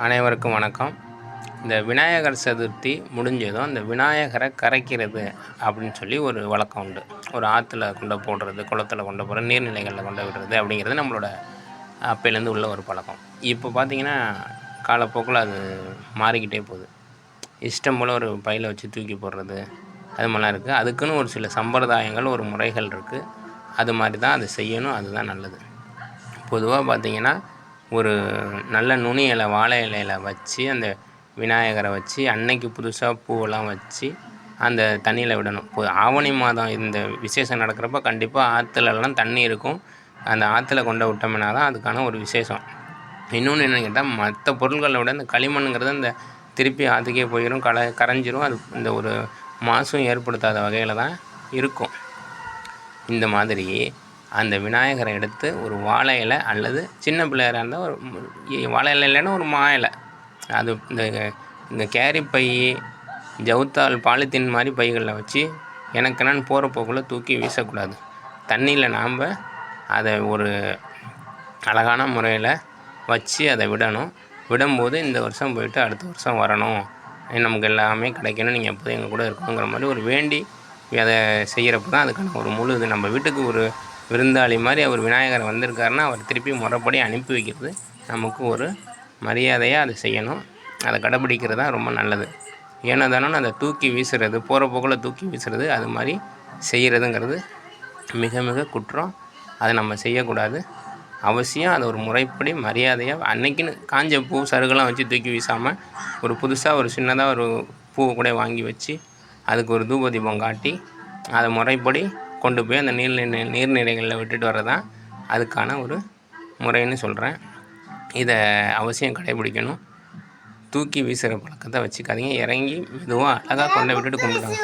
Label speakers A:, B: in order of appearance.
A: அனைவருக்கும் வணக்கம். இந்த விநாயகர் சதுர்த்தி முடிஞ்சதும் இந்த விநாயகரை கரைக்கிறது அப்படின்னு சொல்லி ஒரு வழக்கம் உண்டு. ஒரு ஆற்றுல கொண்டு போடுறது குளத்துல கொண்டு போகிறது நீர்நிலைகளில் கொண்டு விடுறது அப்படிங்கிறது நம்மளோட அப்போலேருந்து உள்ள ஒரு பழக்கம். இப்போ பார்த்திங்கன்னா காலப்போக்கில் அது மாறிக்கிட்டே போகுது. இஷ்டம் போல் ஒரு பையில் வச்சு தூக்கி போடுறது அது மாதிரிலாம் இருக்குது அதுக்குன்னு ஒரு சில சம்பிரதாயங்கள் ஒரு முறைகள் இருக்குது அது மாதிரி தான் அது செய்யணும் அதுதான் நல்லது. பொதுவாக பார்த்திங்கன்னா ஒரு நல்ல நுனி இலை வாழை இலையில வச்சு அந்த விநாயகரை வச்சு அன்னைக்கு புதுசாக பூவெல்லாம் வச்சு அந்த தண்ணியில் விடணும். இப்போ ஆவணி மாதம் இந்த விசேஷம் நடக்கிறப்ப கண்டிப்பாக ஆற்றுலலாம் தண்ணி இருக்கும். அந்த ஆற்றுல கொண்டு விட்டோம்னா தான் அதுக்கான ஒரு விசேஷம். இன்னொன்று என்னென்னு கேட்டால் மற்ற பொருள்களை விட இந்த களிமண்ணுங்கிறது அந்த திருப்பி ஆற்றுக்கே போயிடும் கல கரைஞ்சிரும். அது இந்த ஒரு மாசும் ஏற்படுத்தாத வகையில் தான் இருக்கும். இந்த மாதிரி அந்த விநாயகரை எடுத்து ஒரு வாழை இலை அல்லது சின்ன பிள்ளையாராக இருந்தால் ஒரு வாழை இலை இல்லைன்னா ஒரு மா இலை. அது இந்த இந்த கேரி பை ஜவுத்தால் பாலித்தீன் மாதிரி பைகளில் வச்சு எனக்கு போகிற போக்குள்ள தூக்கி வீசக்கூடாது. தண்ணியில் நாம் அதை ஒரு அழகான முறையில் வச்சு அதை விடணும். விடும்போது இந்த வருஷம் போயிட்டு அடுத்த வருஷம் வரணும். நமக்கு எல்லாமே கிடைக்கணும். நீங்கள் எப்போதும் எங்கள் கூட இருக்கணுங்கிற மாதிரி ஒரு வேண்டி அதை செய்கிறப்ப தான் அதுக்கான ஒரு முழு இது. நம்ம வீட்டுக்கு ஒரு விருந்தாளி மாதிரி அவர் விநாயகர் வந்திருக்காருன்னா அவர் திருப்பி முறைப்படி அனுப்பி வைக்கிறது நமக்கு ஒரு மரியாதையாக அதை செய்யணும். அதை கடைப்பிடிக்கிறது தான் ரொம்ப நல்லது. ஏன்னா தானே அதை தூக்கி வீசுறது போகிற போக்கில் தூக்கி வீசுறது அது மாதிரி செய்கிறதுங்கிறது மிக மிக குற்றம். அதை நம்ம செய்யக்கூடாது. அவசியம் அதை ஒரு முறைப்படி மரியாதையாக அன்னைக்குன்னு காஞ்ச பூ சருகெல்லாம் வச்சு தூக்கி வீசாமல் ஒரு புதுசாக ஒரு சின்னதாக ஒரு பூவை கூட வாங்கி வச்சு அதுக்கு ஒரு தூப தீபம் காட்டி அதை முறைப்படி கொண்டு போய் அந்த நீர்நிலை நீர்நிலைகளில் விட்டுட்டு வர்றதான் அதுக்கான ஒரு முறைன்னு சொல்கிறேன் இதை அவசியம் கடைபிடிக்கணும். தூக்கி வீசுகிற பழக்கத்தை வச்சுக்காதீங்க. இறங்கி மெதுவாக அழகாக கொண்டு விட்டுட்டு கும்பிடுங்க.